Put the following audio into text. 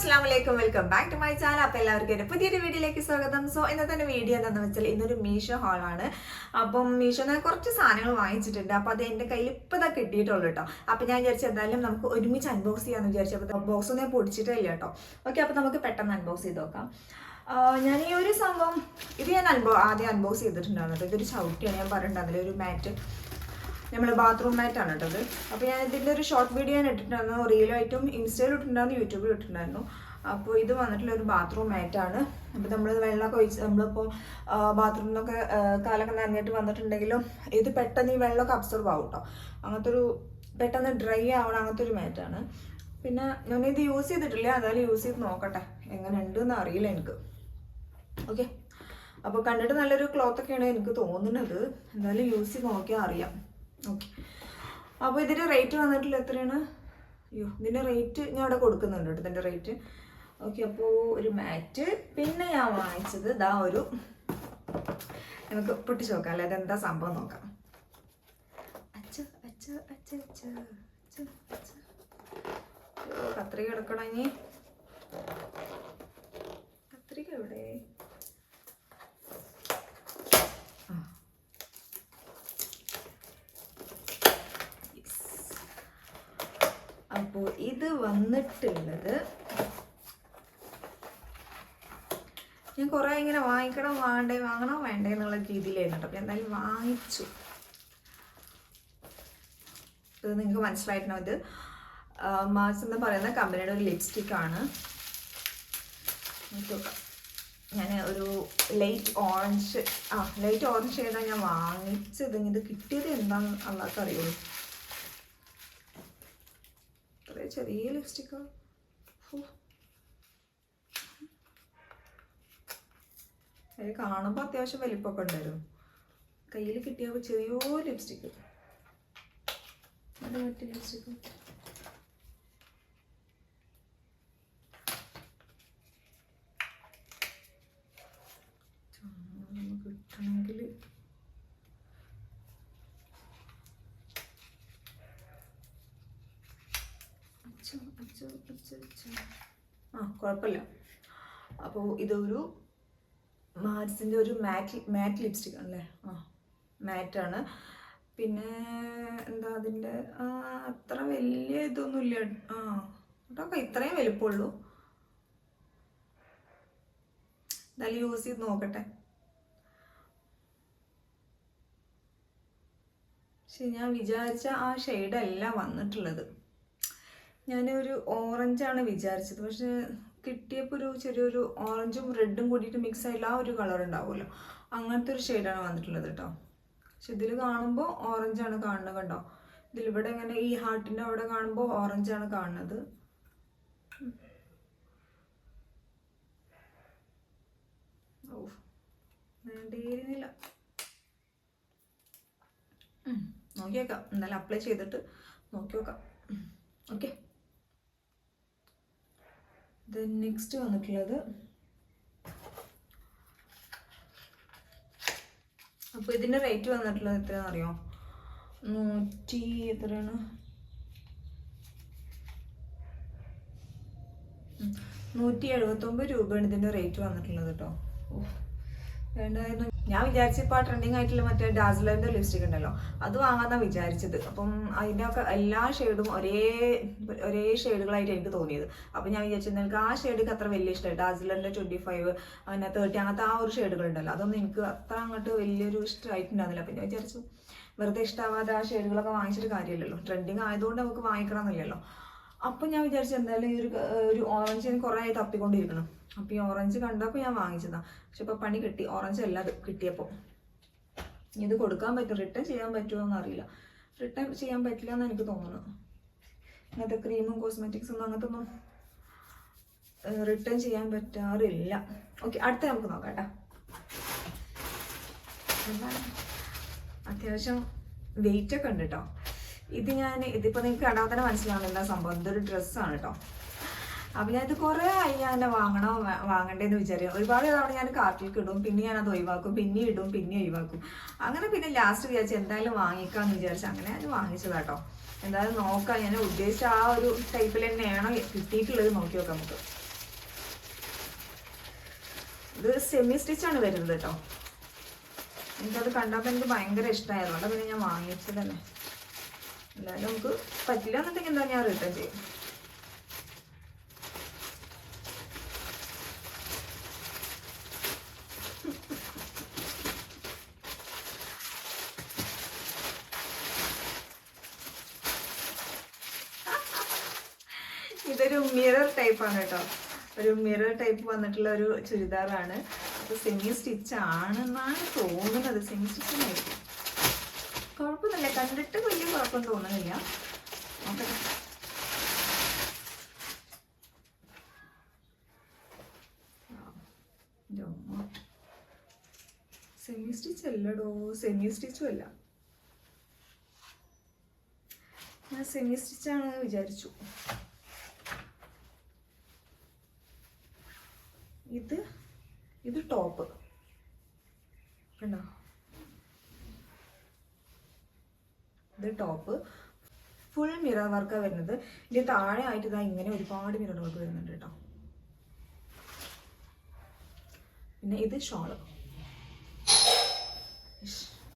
അസ്സാം വലൈക്കും welcome back to my channel. അപ്പോൾ എല്ലാവർക്കും എന്റെ പുതിയൊരു വീഡിയോയിലേക്ക് സ്വാഗതം. സോ ഇന്നത്തെ വീഡിയോ എന്താണെന്ന് വെച്ചാൽ ഇന്നൊരു മീഷോ ഹാളാണ്. അപ്പം മീഷോന്ന് കുറച്ച് സാധനങ്ങൾ വാങ്ങിച്ചിട്ടുണ്ട്. അപ്പോൾ അത് എന്റെ കയ്യിൽ ഇപ്പോൾ ഇതാ കിട്ടിയിട്ടുള്ളൂ കേട്ടോ. അപ്പോൾ ഞാൻ വിചാരിച്ചു എന്തായാലും നമുക്ക് ഒരുമിച്ച് അൺബോക്സ് ചെയ്യാമെന്ന് വിചാരിച്ചു. അപ്പോൾ ബോക്സ് ഒന്നും പൊടിച്ചിട്ടില്ല കേട്ടോ. ഓക്കെ അപ്പോൾ നമുക്ക് പെട്ടെന്ന് അൺബോക്സ് ചെയ്ത് നോക്കാം. ഞാൻ ഈ ഒരു സംഭവം ഇത് ഞാൻ അൺബോ ആദ്യം അൺബോക്സ് ചെയ്തിട്ടുണ്ടായിരുന്നു. കേട്ടോ ഇതൊരു ചവിട്ടിയാണ് ഞാൻ പറഞ്ഞിട്ടുണ്ടായിരുന്നില്ല ഒരു മാറ്റ് നമ്മൾ ബാത്റൂം മാറ്റാണ് ഇട്ടത് അപ്പോൾ ഞാൻ ഇതിന്റെ ഒരു ഷോർട്ട് വീഡിയോ ഞാൻ ഇട്ടിട്ടുണ്ടായിരുന്നു. റീലായിട്ടും ഇൻസ്റ്റയിൽ ഇട്ടിട്ടുണ്ടായിരുന്നു യൂട്യൂബിൽ ഇട്ടിട്ടുണ്ടായിരുന്നു. അപ്പോൾ ഇത് വന്നിട്ടുള്ള ഒരു ബാത്റൂം മാറ്റാണ് അപ്പോൾ നമ്മൾ വെള്ളമൊക്കെ ഒഴിച്ച് നമ്മളിപ്പോൾ ബാത്റൂമിൽ നിന്നൊക്കെ കാലൊക്കെ നനഞ്ഞിട്ട് വന്നിട്ടുണ്ടെങ്കിലും ഇത് പെട്ടെന്ന് ഈ വെള്ളമൊക്കെ അബ്സോർബ് ആവും കേട്ടോ അങ്ങനത്തെ ഒരു പെട്ടെന്ന് ഡ്രൈ ആവണം അങ്ങനത്തെ ഒരു മാറ്റാണ് പിന്നെ ഞാൻ ഇത് യൂസ് ചെയ്തിട്ടില്ല. അതായത് യൂസ് ചെയ്ത് നോക്കട്ടെ. എങ്ങനെ ഉണ്ടെന്ന് അറിയില്ല എനിക്ക്. ഓക്കെ അപ്പോൾ കണ്ടിട്ട് നല്ലൊരു ക്ലോത്തൊക്കെയാണ് എനിക്ക് തോന്നുന്നത്. എന്തായാലും യൂസ് ചെയ്ത് നോക്കിയാൽ അറിയാം. ഓക്കെ അപ്പോൾ ഇതിന്റെ റേറ്റ് വന്നിട്ടില്ല എത്രയാണ്? അയ്യോ ഇതിന്റെ റേറ്റ് ഞാൻ അവിടെ കൊടുക്കുന്നുണ്ട് കേട്ടോ ഇതിന്റെ റേറ്റ് ഓക്കെ അപ്പോൾ ഒരു മാറ്റ് പിന്നെ ഞാൻ വാങ്ങിച്ചത് ഇതാ ഒരു നമുക്ക് പൊട്ടിച്ച് നോക്കാം അല്ലെ അതെന്താ സംഭവം നോക്കാം. അച്ഛ അച്ഛ അച്ഛ കത്രിക എടുക്കണം ഇനി? കത്രിക എവിടെ ആ. Yes. അപ്പോൾ ഇത് വന്നിട്ടുള്ളത് ഞാൻ കുറേ ഇങ്ങനെ വാങ്ങിക്കണം വാങ്ങണ്ടേ വാങ്ങണോ വേണ്ടേ എന്നുള്ള രീതിയിലായിരുന്നു കേട്ടോ. അപ്പോൾ എന്തായാലും വാങ്ങിച്ചു. ഇത് നിങ്ങൾക്ക് മനസ്സിലായിട്ടുണ്ടോ ഇത്? മാസ് എന്ന് പറയുന്ന കമ്പനിയുടെ ഒരു ലിപ്സ്റ്റിക് ആണ്. ഞാൻ ഒരു ലൈറ്റ് ഓറഞ്ച് ആ ലൈറ്റ് ഓറഞ്ച് ഷെയ്ഡാണ് ഞാൻ വാങ്ങിച്ചത്? ഇത് കിട്ടിയത് എന്താണെന്ന് അള്ളാഹ്ക്ക് അറിയുള്ളൂ. ചെറിയ ലിപ്സ്റ്റിക്കോ അത് കാണുമ്പോൾ അത്യാവശ്യം വലിപ്പമൊക്കെ ഉണ്ടായിരുന്നു. കയ്യിൽ കിട്ടിയപ്പോൾ ചെറിയൊരു ലിപ്സ്റ്റിക്ക് അത് മറ്റേ ലിപ്സ്റ്റിക്ക് നമുക്ക് കിട്ടണമെങ്കിൽ അച്ഛോ അച്ഛോ അച്ഛോ അച്ഛോ ആ കുഴപ്പമില്ല അപ്പോൾ ഇതൊരു മാർസിന്റെ ഒരു മാറ്റ് മാറ്റ് ലിപ്സ്റ്റിക് ആണല്ലേ ആ മാറ്റാണ് പിന്നെ എന്താ അതിന്റെ അത്ര വലിയ ഇതൊന്നുമില്ല ആ അതൊക്കെ ഇത്രയും വലിപ്പമുള്ളൂ. എന്തായാലും യൂസ് ചെയ്ത് നോക്കട്ടെ. പക്ഷെ ഞാൻ വിചാരിച്ച ആ ഷെയ്ഡല്ല വന്നിട്ടുള്ളത്. ഞാനൊരു ഓറഞ്ചാണ് വിചാരിച്ചത്. പക്ഷെ കിട്ടിയപ്പോൾ ഒരു ചെറിയൊരു ഓറഞ്ചും റെഡും കൂടിയിട്ട് മിക്സ് ആയില്ല ആ ഒരു കളർ ഉണ്ടാവുമല്ലോ. അങ്ങനത്തെ ഒരു ഷെയ്ഡാണ് വന്നിട്ടുള്ളത് കേട്ടോ പക്ഷെ ഇതിൽ കാണുമ്പോൾ ഓറഞ്ചാണ് കാണുന്നത് കണ്ടോ? ഇതിലിവിടെ ഇങ്ങനെ ഈ ഹാർട്ടിന്റെ അവിടെ കാണുമ്പോൾ ഓറഞ്ചാണ് കാണുന്നത്. ഓ വേണ്ടിയിരുന്നില്ല ഉം, നോക്കി നോക്കാം എന്തായാലും അപ്ലൈ ചെയ്തിട്ട് നോക്കി നോക്കാം ഓക്കെ ദെൻ നെക്സ്റ്റ് വന്നിട്ടുള്ളത് അപ്പോൾ ഇതിന്റെ റേറ്റ് വന്നിട്ടുള്ളത് എത്രയാണെന്ന് അറിയോ നൂറ്റി എത്രയാണ്? നൂറ്റി എഴുപത്തൊമ്പത് രൂപയാണ് ഇതിന്റെ റേറ്റ് വന്നിട്ടുള്ളത് കേട്ടോ. വേണ്ടായിരുന്നു ഞാൻ വിചാരിച്ചപ്പോൾ ആ ട്രെൻഡിങ് ആയിട്ടുള്ള മറ്റേ ഡാസ്ലറിന്റെ ലിപ്സ്റ്റിക് ഉണ്ടല്ലോ. അത് വാങ്ങാന്നാണ് വിചാരിച്ചത്. അപ്പം അതിന്റെ ഒക്കെ എല്ലാ ഷെയ്ഡും ഒരേ ഒരേ ഷെയ്ഡുകളായിട്ട് എനിക്ക് തോന്നിയത്. അപ്പം ഞാൻ വിചാരിച്ചത് എനിക്ക് ആ ഷെയ്ഡൊക്കെ അത്ര വലിയ ഇഷ്ടമായി ഡാസ്ലറിന്റെ ട്വന്റി ഫൈവ് അങ്ങനെ തേർട്ടി അങ്ങനത്തെ ആ ഒരു ഷെയ്ഡുകൾ ഉണ്ടല്ലോ. അതൊന്നും എനിക്ക് അത്ര അങ്ങോട്ട് വലിയൊരു ഇഷ്ടമായിട്ടുണ്ടാകുന്നില്ല അപ്പം ഞാൻ വിചാരിച്ചു വെറുതെ ഇഷ്ടമാവാതെ ആ ഷെയ്ഡുകളൊക്കെ വാങ്ങിച്ചിട്ട് കാര്യമില്ലല്ലോ. ട്രെൻഡിങ് ആയതുകൊണ്ട് നമുക്ക് വാങ്ങിക്കണമെന്നില്ലല്ലോ. അപ്പം ഞാൻ വിചാരിച്ചു എന്തായാലും ഈ ഒരു ഒരു ഓറഞ്ച് ഞാൻ കുറേ തപ്പിക്കൊണ്ടിരിക്കണം. അപ്പോൾ ഈ ഓറഞ്ച് കണ്ടപ്പോൾ ഞാൻ വാങ്ങിച്ചതാണ് പക്ഷെ ഇപ്പോൾ പണി കിട്ടി. ഓറഞ്ച് അത് കിട്ടിയപ്പോൾ ഇത് കൊടുക്കാൻ പറ്റും. റിട്ടേൺ ചെയ്യാൻ പറ്റുമോ എന്ന് അറിയില്ല റിട്ടേൺ ചെയ്യാൻ പറ്റില്ല എന്ന് എനിക്ക് തോന്നുന്നു. അങ്ങനത്തെ ക്രീമും കോസ്മെറ്റിക്സും അങ്ങനത്തെ ഒന്നും റിട്ടേൺ ചെയ്യാൻ പറ്റാറില്ല. ഓക്കെ അടുത്ത നമുക്ക് നോക്കാം കേട്ടോ. അത്യാവശ്യം വെയിറ്റ് ഒക്കെ ഉണ്ട് കേട്ടോ ഇത് ഞാൻ ഇതിപ്പോ നിങ്ങൾക്ക് കണ്ടാൽ തന്നെ മനസ്സിലാവുന്നില്ല സംഭവം. ഇതൊരു ഡ്രസ്സാണ് കേട്ടോ അപ്പോൾ ഞാനിത് കുറേ ആയി ഞാൻ എന്നെ വാങ്ങണോ വാങ്ങണ്ടേന്ന് വിചാരിക്കും ഒരുപാട് തവണ ഞാൻ കാർട്ടിലേക്ക് ഇടും പിന്നെ ഞാൻ അത് ഒഴിവാക്കും പിന്നെ ഇടും പിന്നെ ഒഴിവാക്കും. അങ്ങനെ പിന്നെ ലാസ്റ്റ് വിചാരിച്ചു എന്തായാലും വാങ്ങിക്കാമെന്ന് വിചാരിച്ചു അങ്ങനെ ഞാൻ വാങ്ങിച്ചതാ വാങ്ങിച്ചതാട്ടോ എന്തായാലും നോക്കാം ഞാൻ ഉദ്ദേശിച്ച ആ ഒരു ടൈപ്പിൽ തന്നെയാണോ കിട്ടിയിട്ടുള്ളത് നോക്കി നോക്കാം നമുക്ക്. ഇത് സെമി സ്റ്റിച്ചാണ് വരുന്നത് കേട്ടോ എനിക്കത് കണ്ടപ്പോൾ എനിക്ക് ഭയങ്കര ഇഷ്ടമായിരുന്നു അതുകൊണ്ട് പിന്നെ ഞാൻ വാങ്ങിച്ചത് തന്നെ എന്തായാലും നമുക്ക് പറ്റില്ല എന്നുണ്ടെങ്കിൽ എന്താ ഞാൻ റിട്ടേൺ ചെയ്യും. ഇതൊരു മിറർ ടൈപ്പ് ആണ് കേട്ടോ. ഒരു മിറർ ടൈപ്പ് വന്നിട്ടുള്ള ഒരു ചുരിദാറാണ്. അപ്പൊ സെമി സ്റ്റിച്ച് ആണെന്നാണ് തോന്നുന്നത്. സെമി സ്റ്റിച്ചിനായിരിക്കും കുഴപ്പമൊന്നുമില്ല. കണ്ടിട്ട് വലിയ കുഴപ്പം തോന്നുന്നില്ല. സെമി സ്റ്റിച്ച് അല്ലടോ. സെമി സ്റ്റിച്ചും അല്ല. ഞാൻ സെമി സ്റ്റിച്ചാണ് വിചാരിച്ചു. ഇത് ഇത് ടോപ്പ് കണ്ടോ? ഇത് ടോപ്പ് ഫുൾ മിറർ വർക്കാണ് വരുന്നത്. ഇതിന് താഴെ ആയിട്ട് ഇതാ ഇങ്ങനെ ഒരുപാട് മിറർ വർക്ക് വരുന്നുണ്ട് കേട്ടോ. പിന്നെ ഇത് ഷോൾ